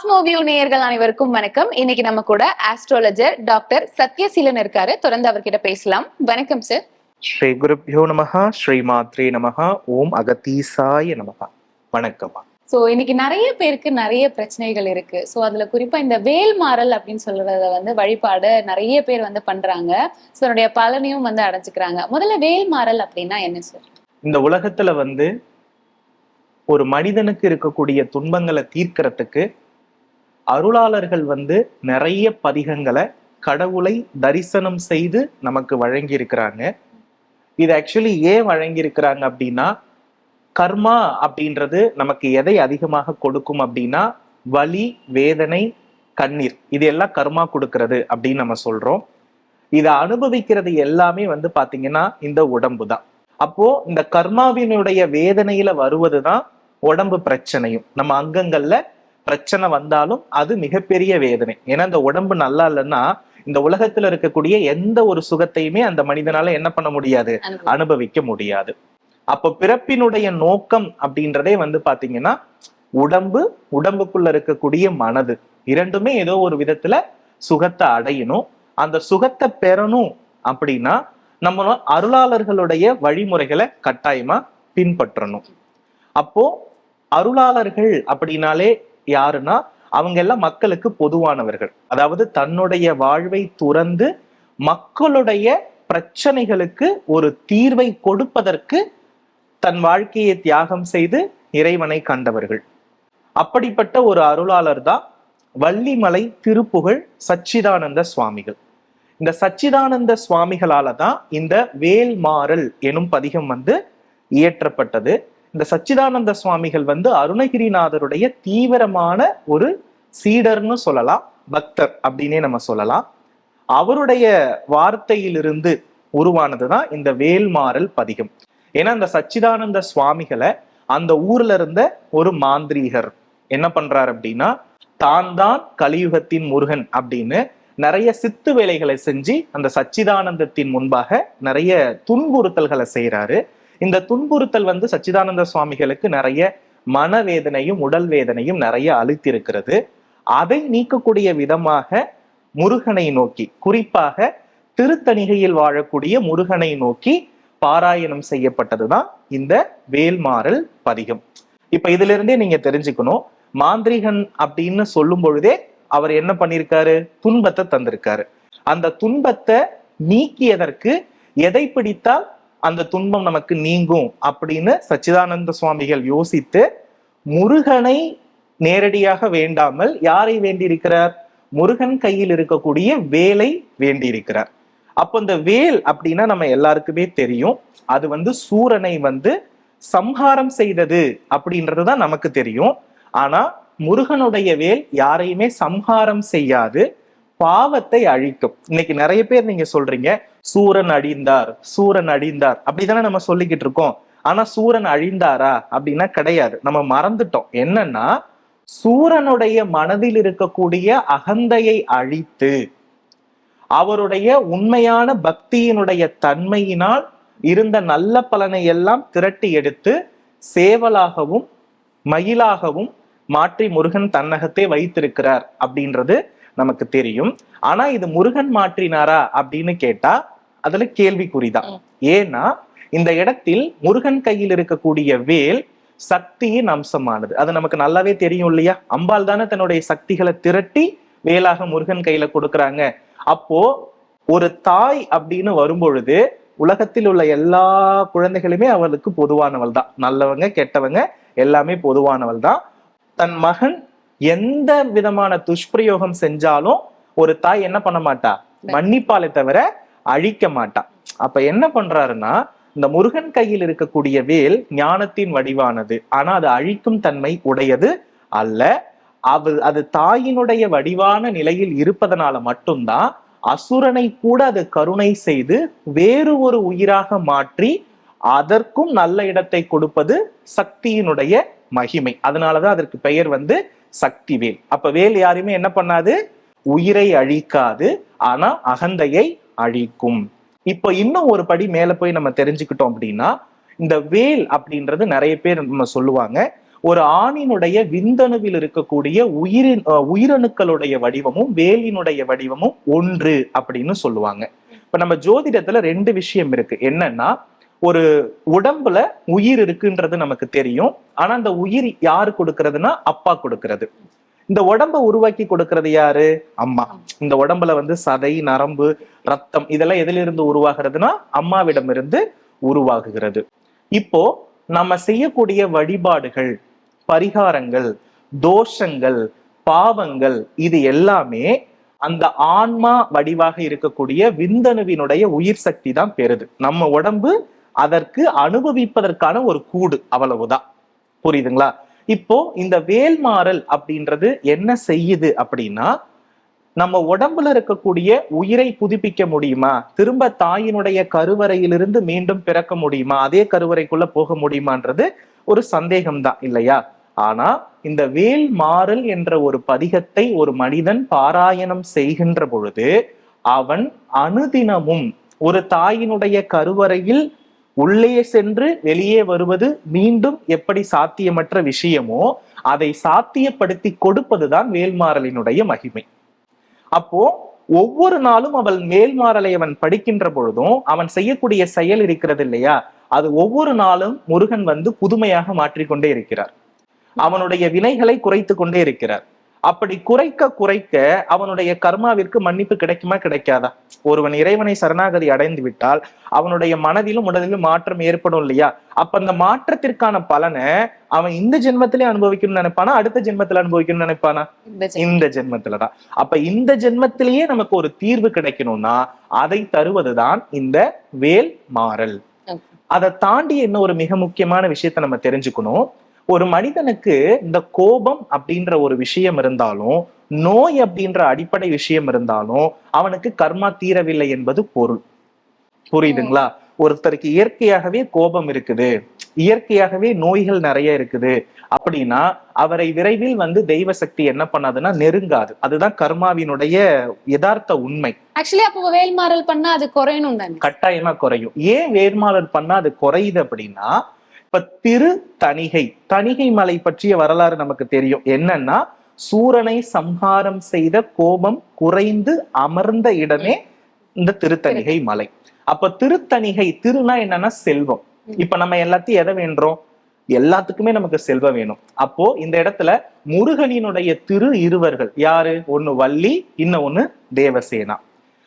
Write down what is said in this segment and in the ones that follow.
Cosmoview நேயர்கள் அனைவருக்கும் வணக்கம். இன்னைக்கு நம்ம கூட ஆஸ்ட்ராலஜர் டாக்டர் சத்யசீலன் இருக்காரு. தொடர்ந்து அவர்கிட்ட பேசலாம். வணக்கம் சார் ஸ்ரீ குருப்யோ நமஹ ஸ்ரீ மாத்ரே நமஹ ஓம் அகதீசாய நமஹ. வணக்கம்மா சோ இன்னைக்கு நிறைய பேருக்கு நிறைய பிரச்சனைகள் இருக்கு. சோ அதுல குறிப்பா இந்த வேல் மாறல் அப்படின்னு சொல்றத வந்து வழிபாடு நிறைய பேர் வந்து பண்றாங்க. சோ அதனுடைய பலனையும் வந்து அடைஞ்சுக்கிறாங்க. முதல்ல வேல் மாறல் அப்படின்னா என்ன சார் இந்த உலகத்துல வந்து ஒரு மனிதனுக்கு இருக்கக்கூடிய துன்பங்களை தீர்க்கறதுக்கு அருளாளர்கள் வந்து நிறைய பதிகங்களை கடவுளை தரிசனம் செய்து நமக்கு வழங்கியிருக்கிறாங்க. இது ஆக்சுவலி ஏன் வழங்கியிருக்கிறாங்க அப்படின்னா கர்மா அப்படின்றது நமக்கு எதை அதிகமாக கொடுக்கும் அப்படின்னா வலி வேதனை கண்ணீர். இது எல்லாம் கர்மா கொடுக்கறது அப்படின்னு நம்ம சொல்றோம். இதை அனுபவிக்கிறது எல்லாமே வந்து பாத்தீங்கன்னா இந்த உடம்பு தான். அப்போ இந்த கர்மாவினுடைய வேதனையில வருவதுதான் உடம்பு பிரச்சனையும். நம்ம அங்கங்கள்ல பிரச்சனை வந்தாலும் அது மிகப்பெரிய வேதனை. ஏன்னா இந்த உடம்பு நல்லா இல்லைன்னா இந்த உலகத்துல இருக்கக்கூடிய எந்த ஒரு சுகத்தையுமே அந்த மனிதனால என்ன பண்ண முடியாது? அனுபவிக்க. முடியாது. அப்ப பிறப்பினுடைய நோக்கம் அப்படின்றதே வந்து பாத்தீங்கன்னா உடம்பு உடம்புக்குள்ள இருக்கக்கூடிய மனது. இரண்டுமே ஏதோ ஒரு விதத்துல சுகத்தை அடையணும். அந்த சுகத்தை பெறணும் அப்படின்னா நம்ம அருளாளர்களுடைய வழிமுறைகளை கட்டாயமா பின்பற்றணும். அப்போ அருளாளர்கள் அப்படின்னாலே யாருன்னா அவங்க எல்லாம் மக்களுக்கு பொதுவானவர்கள். அதாவது தன்னுடைய வாழ்வை துறந்து மக்களுடைய பிரச்சனைகளுக்கு ஒரு தீர்வை கொடுப்பதற்கு தன் வாழ்க்கையை தியாகம் செய்து இறைவனை கண்டவர்கள். அப்படிப்பட்ட ஒரு அருளாளர் தான் வள்ளிமலை திருப்புகழ் சச்சிதானந்த சுவாமிகள். இந்த சச்சிதானந்த சுவாமிகளால தான் இந்த வேல்மாறல் எனும் பதிகம் வந்து இயற்றப்பட்டது. இந்த சச்சிதானந்த சுவாமிகள் வந்து அருணகிரிநாதருடைய தீவிரமான ஒரு சீடர்னு சொல்லலாம் பக்தர் அப்படின்னே நம்ம சொல்லலாம். அவருடைய வார்த்தையிலிருந்து உருவானதுதான் இந்த வேல்மாறல் பதிகம். ஏன்னா இந்த சச்சிதானந்த சுவாமிகளை அந்த ஊர்ல இருந்த ஒரு மாந்திரீகர் என்ன பண்றாரு அப்படின்னா தான் தான் கலியுகத்தின் முருகன் அப்படின்னு நிறைய சித்து வேலைகளை செஞ்சு அந்த சச்சிதானந்தத்தின் முன்பாக நிறைய துன்புறுத்தல்களை செய்யறாரு இந்த துன்புறுத்தல் வந்து சச்சிதானந்த சுவாமிகளுக்கு நிறைய மனவேதனையும் உடல் வேதனையும் நிறைய அழுத்திருக்கிறது அதை நீக்கக்கூடிய விதமாக முருகனை நோக்கி குறிப்பாக திருத்தணிகையில் வாழக்கூடிய முருகனை நோக்கி பாராயணம் செய்யப்பட்டதுதான் இந்த வேல்மாறல் பதிகம். இப்ப இதுல இருந்தே நீங்க தெரிஞ்சுக்கணும் மாந்திரிகன் அப்படின்னு சொல்லும் பொழுதே அவர் என்ன பண்ணிருக்காரு துன்பத்தை தந்திருக்காரு. அந்த துன்பத்தை நீக்கியதற்கு எதை பிடித்தால் அந்த துன்பம் நமக்கு நீங்கும் அப்படின்னு சச்சிதானந்த சுவாமிகள் யோசித்து முருகனை நேரடியாக வேண்டாமல் யாரை வேண்டியிருக்கிறார்? முருகன் கையில் இருக்கக்கூடிய வேலை வேண்டியிருக்கிறார். அப்போ இந்த வேல் அப்படின்னா நம்ம எல்லாருக்குமே தெரியும். அது வந்து சூரனை வந்து சம்ஹாரம் செய்தது அப்படின்றது தான் நமக்கு தெரியும். ஆனா முருகனுடைய வேல் யாரையுமே சம்ஹாரம் செய்யாது. பாவத்தை அழிக்கும். இன்னைக்கு நிறைய பேர் நீங்க சொல்றீங்க சூரன் அழிந்தார் சூரன் அழிந்தார். அப்படிதானே நம்ம சொல்லிக்கிட்டு இருக்கோம். ஆனா சூரன் அழிந்தாரா? அப்படின்னா கிடையாது. நம்ம மறந்துட்டோம். என்னன்னா சூரனுடைய மனதில் இருக்கக்கூடிய அகந்தையை அழித்து அவருடைய உண்மையான பக்தியினுடைய தன்மையினால் இருந்த நல்ல பலனை எல்லாம் திரட்டி எடுத்து சேவலாகவும் மயிலாகவும் மாற்றி முருகன் தன்னகத்தே வைத்திருக்கிறார் அப்படின்றது நமக்கு தெரியும். ஆனா இது முருகன் மாற்றினாரா அப்படின்னு கேட்டா அதுல கேள்விக்குறிதான். ஏன்னா இந்த இடத்தில் முருகன் கையில் இருக்கக்கூடிய வேல் சக்தியின் அம்சமானது. அது நமக்கு நல்லாவே தெரியும் இல்லையா? அம்பாள் தானே தன்னுடைய சக்திகளை திரட்டி வேலாக முருகன் கையில கொடுக்கறாங்க. அப்போ ஒரு தாய் அப்படின்னு வரும்பொழுது உலகத்தில் உள்ள எல்லா குழந்தைகளுமே அவளுக்கு பொதுவானவள் தான் நல்லவங்க கெட்டவங்க எல்லாமே பொதுவானவள் தான் தன் மகன் எந்த விதமான துஷ்பிரயோகம் செஞ்சாலும் ஒரு தாய் என்ன பண்ண மாட்டா? மன்னிப்பாலை தவிர அழிக்க மாட்டா. அப்ப என்ன பண்றாருன்னா இந்த முருகன் கையில் இருக்கக்கூடிய வேல் ஞானத்தின் வடிவானது. ஆனா அது அழிக்கும் தன்மை உடையது அல்ல. அது அது தாயினுடைய வடிவான நிலையில் இருப்பதனால மட்டும்தான் அசுரனை கூட அது கருணை செய்து வேறு ஒரு உயிராக மாற்றி அதற்கும் நல்ல இடத்தை கொடுப்பது சக்தியினுடைய மகிமை. அதனாலதான் அதற்கு பெயர் வந்து சக்தி வேல். அப்ப வேல் யாரையுமே என்ன பண்ணாது? உயிரை அழிக்காது. ஆனா அகந்தையை அழிக்கும். இப்ப இன்னும் ஒரு படி மேல போய் நம்ம தெரிஞ்சுக்கிட்டோம் அப்படின்னா இந்த வேல் அப்படின்றது நிறைய பேர் நம்ம சொல்லுவாங்க. ஒரு ஆணினுடைய விந்தணுவில் இருக்கக்கூடிய உயிரின் உயிரணுக்களுடைய வடிவமும் வேலினுடைய வடிவமும் ஒன்று அப்படின்னு சொல்லுவாங்க. இப்ப நம்ம ஜோதிடத்துல ரெண்டு விஷயம் இருக்கு. என்னன்னா ஒரு உடம்புல உயிர் இருக்குன்றது நமக்கு தெரியும். ஆனா அந்த உயிர் யாரு கொடுக்கறதுன்னா அப்பா கொடுக்கறது. இந்த உடம்ப உருவாக்கி கொடுக்கறது யாரு? அம்மா. இந்த உடம்புல வந்து சதை நரம்பு ரத்தம் இதெல்லாம் எதிலிருந்து உருவாகிறதுனா அம்மாவிடமிருந்து உருவாகுகிறது. இப்போ நம்ம செய்யக்கூடிய வழிபாடுகள் பரிகாரங்கள் தோஷங்கள் பாவங்கள் இது எல்லாமே அந்த ஆன்மா வடிவாக இருக்கக்கூடிய விந்தணுவினுடைய உயிர் சக்தி தான் பெறுது. நம்ம உடம்பு அதற்கு அனுபவிப்பதற்கான ஒரு கூடு அவ்வளவுதான். புரியுதுங்களா? இப்போ இந்த வேல்மாறல் அப்படின்றது என்ன செய்யுது அப்படின்னா நம்ம உடம்புல இருக்கக்கூடிய உயிரை புதுப்பிக்க முடியுமா? திரும்ப தாயினுடைய கருவறையிலிருந்து மீண்டும் பிறக்க முடியுமா? அதே கருவறைக்குள்ள போக முடியுமான்றது ஒரு சந்தேகம்தான் இல்லையா? ஆனா இந்த வேல் மாறல் என்ற ஒரு பதிகத்தை ஒரு மனிதன் பாராயணம் செய்கின்ற பொழுது அவன் அனுதினமும் ஒரு தாயினுடைய கருவறையில் உள்ளே சென்று வெளியே வருவது மீண்டும் எப்படி சாத்தியமற்ற விஷயமோ அதை சாத்தியப்படுத்தி கொடுப்பதுதான் மேல்மாறலினுடைய மகிமை. அப்போ ஒவ்வொரு நாளும் அவள் மேல்மாறலை அவன் படிக்கின்ற பொழுதும் அவன் செய்யக்கூடிய செயல் இருக்கிறது இல்லையா? அது ஒவ்வொரு நாளும் முருகன் வந்து புதுமையாக மாற்றிக்கொண்டே இருக்கிறார். அவனுடைய வினைகளை குறைத்து கொண்டே இருக்கிறார். அப்படி குறைக்க குறைக்க அவனுடைய கர்மாவிற்கு மன்னிப்பு கிடைக்குமா கிடைக்காதா? ஒருவன் இறைவனை சரணாகதி அடைந்து விட்டால் அவனுடைய மனதிலும் உடலிலும் மாற்றம் ஏற்படும் இல்லையா? அப்ப அந்த மாற்றத்திற்கான பலனை அவன் இந்த ஜென்மத்திலே அனுபவிக்கணும்னு நினைப்பானா அடுத்த ஜென்மத்துல அனுபவிக்கணும்னு நினைப்பானா? இந்த ஜென்மத்துலதான். அப்ப இந்த ஜென்மத்திலேயே நமக்கு ஒரு தீர்வு கிடைக்கணும்னா அதை தருவதுதான் இந்த வேல் மாறல். அதை தாண்டி என்ன ஒரு மிக முக்கியமான விஷயத்தை நம்ம தெரிஞ்சுக்கணும்? ஒரு மனிதனுக்கு இந்த கோபம் அப்படின்ற ஒரு விஷயம் இருந்தாலும் நோய் அப்படின்ற அடிப்படை விஷயம் இருந்தாலும் அவனுக்கு கர்மா தீரவில்லை என்பது பொருள். புரியுதுங்களா? ஒருத்தருக்கு இயற்கையாகவே கோபம் இருக்குது. இயற்கையாகவே நோய்கள் நிறைய இருக்குது. அப்படின்னா அவரை விரைவில் வந்து தெய்வ சக்தி என்ன பண்ணாதுன்னா நெருங்காது. அதுதான் கர்மாவினுடைய யதார்த்த உண்மை. ஆக்சுவலி அப்போ வேல்மாறல் பண்ணா அது குறையணும் தானே கட்டாயமா குறையும். ஏன் வேர்மாலர் பண்ணா அது குறையுது அப்படின்னா இப்ப திரு தணிகை. தணிகை மலை பற்றிய வரலாறு நமக்கு தெரியும். என்னன்னா சூரனை சம்ஹாரம் செய்த கோபம் குறைந்து அமர்ந்த இடமே இந்த திருத்தணிகை மலை. அப்ப திருத்தணிகை திருனா என்னன்னா செல்வம். இப்ப நம்ம எல்லாத்தையும் எதை வேண்டுறோம்? எல்லாத்துக்குமே நமக்கு செல்வம் வேணும். அப்போ இந்த இடத்துல முருகனினுடைய திரு இருவர்கள். யாரு? ஒண்ணு வள்ளி இன்னும் ஒண்ணு தேவசேனா.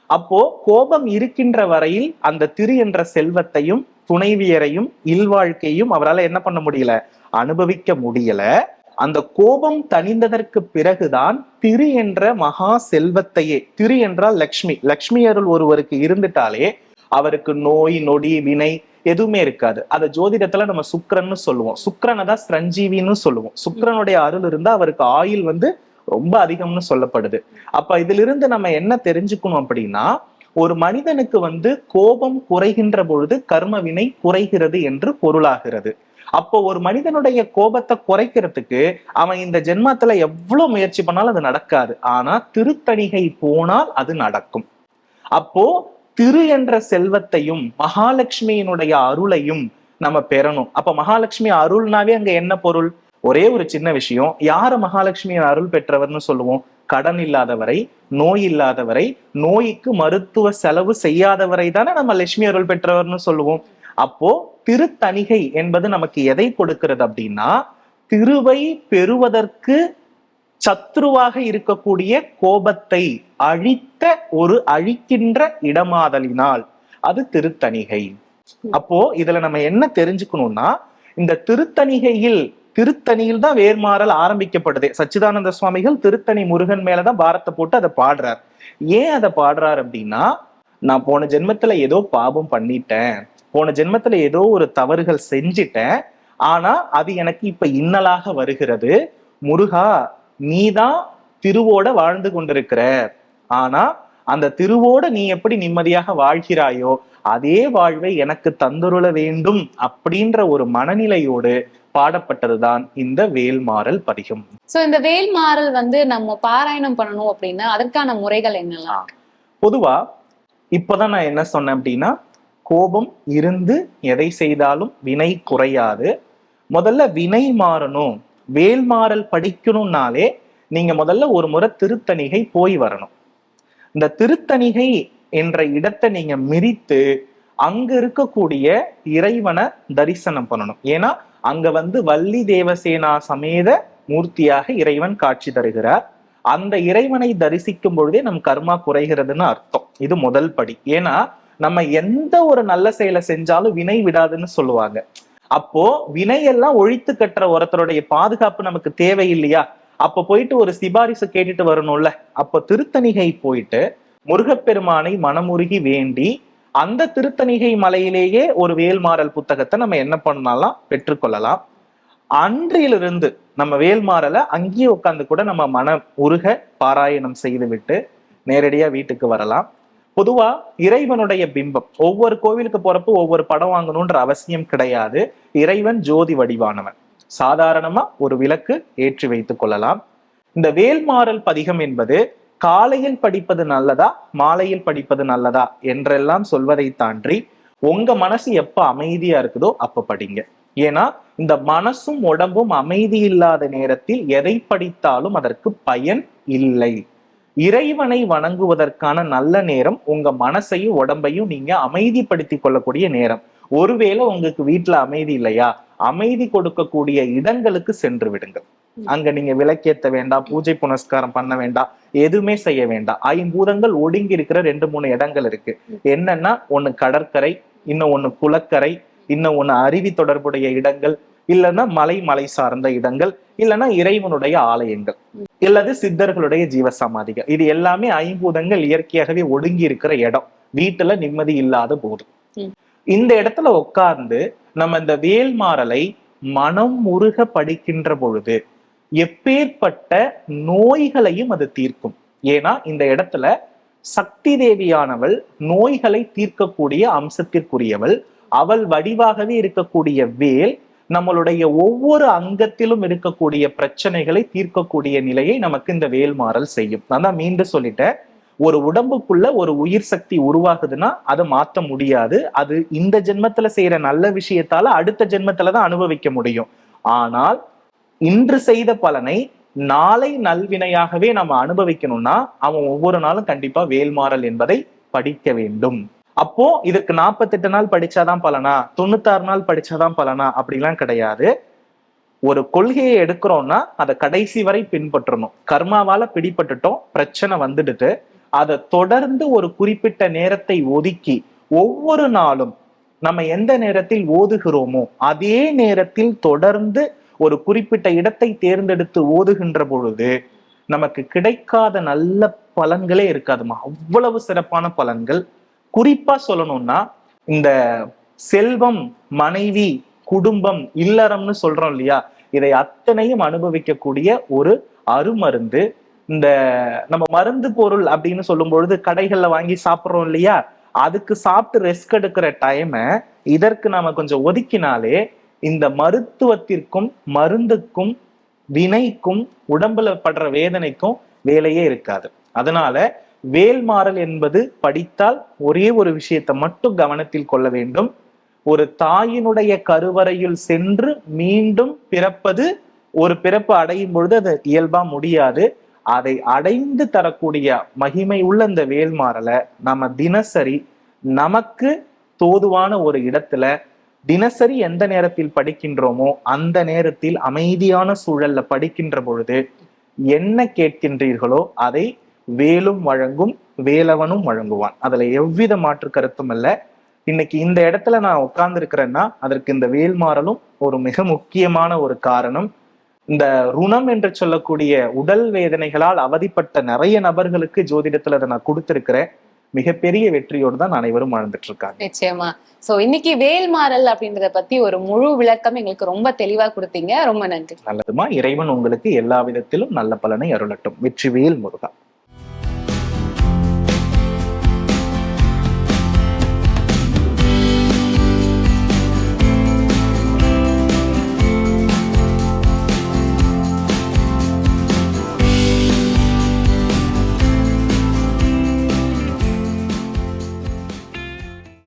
அப்போ கோபம் இருக்கின்ற வரையில் அந்த திரு என்ற செல்வத்தையும் துணைவியரையும் இல்வாழ்க்கையும் அவரால் என்ன பண்ண முடியல? அனுபவிக்க முடியல. அந்த கோபம் தணிந்ததற்கு பிறகுதான் திரு என்ற மகா செல்வத்தையே திரு என்றால் லக்ஷ்மி லக்ஷ்மி அருள் ஒருவருக்கு இருந்துட்டாலே அவருக்கு நோய் நொடி வினை எதுவுமே இருக்காது. அத ஜோதிடத்துல நம்ம சுக்கரன்னு சொல்லுவோம். சுக்கரனை தான் ஸ்ரஞ்சீவின்னு சொல்லுவோம். சுக்கரனுடைய அருள் இருந்தா அவருக்கு ஆயுள் வந்து ரொம்ப அதிகம்னு சொல்லப்படுது. அப்ப இதிலிருந்து நம்ம என்ன தெரிஞ்சுக்கணும் அப்படின்னா ஒரு மனிதனுக்கு வந்து கோபம் குறைகின்ற பொழுது கர்ம வினை குறைகிறது என்று பொருளாகிறது. அப்போ ஒரு மனிதனுடைய கோபத்தை குறைக்கிறதுக்கு அவன் இந்த ஜென்மத்துல எவ்வளவு முயற்சி பண்ணாலும் அது நடக்காது. ஆனா திருத்தணிகை போனால் அது நடக்கும். அப்போ திரு என்ற செல்வத்தையும் மகாலட்சுமியினுடைய அருளையும் நம்ம பெறணும். அப்ப மகாலட்சுமி அருள்னாவே அங்க என்ன பொருள்? ஒரே ஒரு சின்ன விஷயம். யார மகாலட்சுமியின் அருள் பெற்றவர்னு சொல்லுவோம்? கடன் இல்லாதவரை நோய் இல்லாதவரை நோய்க்கு மருத்துவ செலவு செய்யாதவரை தானே நம்ம லட்சுமி அருள் பெற்றவர்னு சொல்லுவோம். அப்போ திருத்தணிகை என்பது நமக்கு எதை கொடுக்கிறது அப்படின்னா திருவை பெறுவதற்கு சத்ருவாக இருக்கக்கூடிய கோபத்தை அழித்த ஒரு அழிக்கின்ற இடமாதலினால் அது திருத்தணிகை. அப்போ இதுல நம்ம என்ன தெரிஞ்சுக்கணும்னா இந்த திருத்தணிகையில் திருத்தணியில் தான் வேர்மாறல் ஆரம்பிக்கப்படுது. சச்சிதானந்த சுவாமிகள் திருத்தணி முருகன் மேலதான் பாரத்தை போட்டு அதை பாடுறார். ஏன் அதை பாடுறார் அப்படின்னா நான் போன ஜென்மத்துல ஏதோ பாபம் பண்ணிட்டேன். போன ஜென்மத்துல ஏதோ ஒரு தவறுகள் செஞ்சிட்டேன். ஆனா அது எனக்கு இப்ப இன்னலாக வருகிறது. முருகா நீதான் திருவோட வாழ்ந்து கொண்டிருக்கிற ஆனா அந்த திருவோட நீ எப்படி நிம்மதியாக வாழ்கிறாயோ அதே வாழ்வை எனக்கு தந்துருள வேண்டும் அப்படின்ற ஒரு மனநிலையோடு பாடப்பட்டதுதான் இந்த வேல்மாறல் பதிகம். சோ இந்த வேல்மாறல் வந்து நம்ம பாராயணம் பண்ணணும் அப்படின்னா அதற்கான முறைகள் என்னெல்லாம்? பொதுவா இப்பதான் நான் என்ன சொன்னேன் அப்படின்னா கோபம் இருந்து எதை செய்தாலும் வினை குறையாது. முதல்ல வினை மாறணும். வேல்மாறல் படிக்கணும்னாலே நீங்க முதல்ல ஒரு முறை திருத்தணிகை போய் வரணும். இந்த திருத்தணிகை என்ற இடத்தை நீங்க மிரித்து அங்க இருக்கக்கூடிய இறைவனை தரிசனம் பண்ணணும். ஏன்னா அங்க வந்து வள்ளி தேவசேனா சமேத மூர்த்தியாக இறைவன் காட்சி தருகிறார். அந்த இறைவனை தரிசிக்கும் பொழுதே நம் கர்மா குறைகிறதுன்னு அர்த்தம். இது முதல் படி. ஏன்னா நம்ம எந்த ஒரு நல்ல செயலை செஞ்சாலும் வினை விடாதுன்னு சொல்லுவாங்க. அப்போ வினையெல்லாம் ஒழித்து கட்டுற ஒருத்தருடைய பாதுகாப்பு நமக்கு தேவை இல்லையா அப்ப போயிட்டு ஒரு சிபாரிசு கேட்டுட்டு வரணும்ல? அப்ப திருத்தணிகை போயிட்டு முருகப்பெருமானை மனமுருகி வேண்டி அந்த திருத்தணிகை மலையிலேயே ஒரு வேல்மாறல் புத்தகத்தை நம்ம என்ன பண்ணலாம்? பெற்றுக்கொள்ளலாம். அன்றிலிருந்து நம்ம வேல்மாறலை அங்கேயே உட்காந்து கூட நம்ம மன உருக பாராயணம் செய்துவிட்டு நேரடியாக நேரடியா வீட்டுக்கு வரலாம். பொதுவா இறைவனுடைய பிம்பம் ஒவ்வொரு கோவிலுக்கு போறப்போ ஒவ்வொரு படம் வாங்கணும்ன்ற அவசியம் கிடையாது. இறைவன் ஜோதி வடிவானவன். சாதாரணமா ஒரு விளக்கு ஏற்றி வைத்துக் கொள்ளலாம். இந்த வேல்மாறல் பதிகம் என்பது காலையில் படிப்பது நல்லதா மாலையில் படிப்பது நல்லதா என்றெல்லாம் சொல்வதை தாண்டி உங்க மனசு எப்ப அமைதியா இருக்குதோ அப்ப படிங்க. ஏன்னா இந்த மனசும் உடம்பும் அமைதி இல்லாத நேரத்தில் எதை படித்தாலும் அதற்கு பயன் இல்லை. இறைவனை வணங்குவதற்கான நல்ல நேரம் உங்க மனசையும் உடம்பையும் நீங்க அமைதிப்படுத்திக் கொள்ளக்கூடிய நேரம். ஒருவேளை உங்களுக்கு வீட்டுல அமைதி இல்லையா? அமைதி கொடுக்கக்கூடிய இடங்களுக்கு சென்று விடுங்கள். அங்க நீங்க விளக்கேத்த வேண்டாம் பூஜை புனஸ்காரம் பண்ண வேண்டாம் எதுவுமே செய்ய வேண்டாம் ஐம்பூதங்கள் ஒடுங்கி இருக்கிற ரெண்டு மூணு இடங்கள் இருக்கு. என்னன்னா ஒண்ணு கடற்கரை இன்னும் ஒண்ணு குளக்கரை இன்னும் ஒண்ணு அருவி தொடர்புடைய இடங்கள் இல்லைன்னா மலை மலை சார்ந்த இடங்கள் இல்லைன்னா இறைவனுடைய ஆலயங்கள் இல்லது சித்தர்களுடைய ஜீவசமாதிகள். இது எல்லாமே ஐம்பூதங்கள் இயற்கையாகவே ஒடுங்கி இருக்கிற இடம். வீட்டுல நிம்மதி இல்லாத போது. இந்த இடத்துல உட்கார்ந்து நம்ம இந்த வேல்மாறலை மனம் முருக படிக்கின்ற பொழுது எப்பேற்பட்ட நோய்களையும் அது தீர்க்கும். ஏன்னா இந்த இடத்துல சக்தி தேவியானவள் நோய்களை தீர்க்கக்கூடிய அம்சத்திற்குரியவள். அவள் வடிவாகவே இருக்கக்கூடிய வேல் நம்மளுடைய ஒவ்வொரு அங்கத்திலும் இருக்கக்கூடிய பிரச்சனைகளை தீர்க்கக்கூடிய நிலையை நமக்கு இந்த வேல் மாறல் செய்யும். நான் தான் மீண்டும் சொல்லிட்டேன். ஒரு உடம்புக்குள்ள ஒரு உயிர் சக்தி உருவாகுதுன்னா அதை மாத்த முடியாது. அது இந்த ஜென்மத்துல செய்யற நல்ல விஷயத்தால அடுத்த ஜென்மத்துல தான் அனுபவிக்க முடியும். ஆனால் இன்று செய்த பலனை நாளை நல்வினையாகவே நம்ம அனுபவிக்கணும்னா அவன் ஒவ்வொரு நாளும் கண்டிப்பா வேல்மாறல் என்பதை படிக்க வேண்டும். அப்போ இதற்கு நாற்பத்தெட்டு நாள் படிச்சாதான் பலனா? தொண்ணூத்தாறு நாள் படிச்சாதான் பலனா? அப்படிலாம் கிடையாது. ஒரு கொள்கையை எடுக்கிறோம்னா அதை கடைசி வரை பின்பற்றணும். கர்மாவால பிடிபட்டுட்டோம் பிரச்சனை வந்துடுது. அதை தொடர்ந்து ஒரு குறிப்பிட்ட நேரத்தை ஒதுக்கி ஒவ்வொரு நாளும் நம்ம எந்த நேரத்தில் ஓதுகிறோமோ அதே நேரத்தில் தொடர்ந்து ஒரு குறிப்பிட்ட இடத்தை தேர்ந்தெடுத்து ஓதுகின்ற பொழுது நமக்கு கிடைக்காத நல்ல பலன்களே இருக்காதுமா அவ்வளவு சிறப்பான பலன்கள். குறிப்பா சொல்லணும்னா இந்த செல்வம் மனைவி குடும்பம் இல்லறம்னு சொல்றோம் இல்லையா? இதை அத்தனையும் அனுபவிக்கக்கூடிய ஒரு அருமருந்து. இந்த நம்ம மருந்து பொருள் அப்படின்னு சொல்லும் பொழுது கடைகள்ல வாங்கி சாப்பிடுறோம் இல்லையா? அதுக்கு சாப்பிட்டு ரெஸ்க் எடுக்கிற டைமை இதற்கு நாம கொஞ்சம் ஒதுக்கினாலே இந்த மருத்துவத்திற்கும் மருந்துக்கும் வினைக்கும் உடம்புல படுற வேதனைக்கும் வேலையே இருக்காது. அதனால வேல்மாறல் என்பது படித்தால் ஒரே ஒரு விஷயத்தை மட்டும் கவனத்தில் கொள்ள வேண்டும். ஒரு தாயினுடைய கருவறையில் சென்று மீண்டும் பிறப்பது ஒரு பிறப்பு அடையும் பொழுது அது இயல்பா முடியாது. அதை அடைந்து தரக்கூடிய மகிமை உள்ள இந்த வேல்மாறலை நம்ம தினசரி நமக்கு தோதுவான ஒரு இடத்துல தினசரி எந்த நேரத்தில் படிக்கின்றோமோ அந்த நேரத்தில் அமைதியான சூழல்ல படிக்கின்ற பொழுது என்ன கேட்கின்றீர்களோ அதை வேலும் வழங்கும் வேலவனும் வழங்குவான். அதுல எவ்வித மாற்று கருத்தும் இல்ல இன்னைக்கு இந்த இடத்துல நான் உட்கார்ந்துருக்கிறேன்னா அதற்கு இந்த வேல்மாறலும் ஒரு மிக முக்கியமான ஒரு காரணம். இந்த ருணம் என்று சொல்லக்கூடிய உடல் வேதனைகளால் அவதிப்பட்ட நிறைய நபர்களுக்கு ஜோதிடத்துல அதை நான் கொடுத்திருக்கிறேன். மிகப்பெரிய வெற்றியோடு தான் அனைவரும் வாழ்ந்துட்டு இருக்காங்க நிச்சயமா. சோ இன்னைக்கு வேல்மாறல் அப்படின்றத பத்தி ஒரு முழு விளக்கம் எங்களுக்கு ரொம்ப தெளிவா கொடுத்தீங்க. ரொம்ப நன்றி. நல்லதுமா? இறைவன் உங்களுக்கு எல்லா விதத்திலும் நல்ல பலனை அருளட்டும். வெற்றிவேல் முருகா.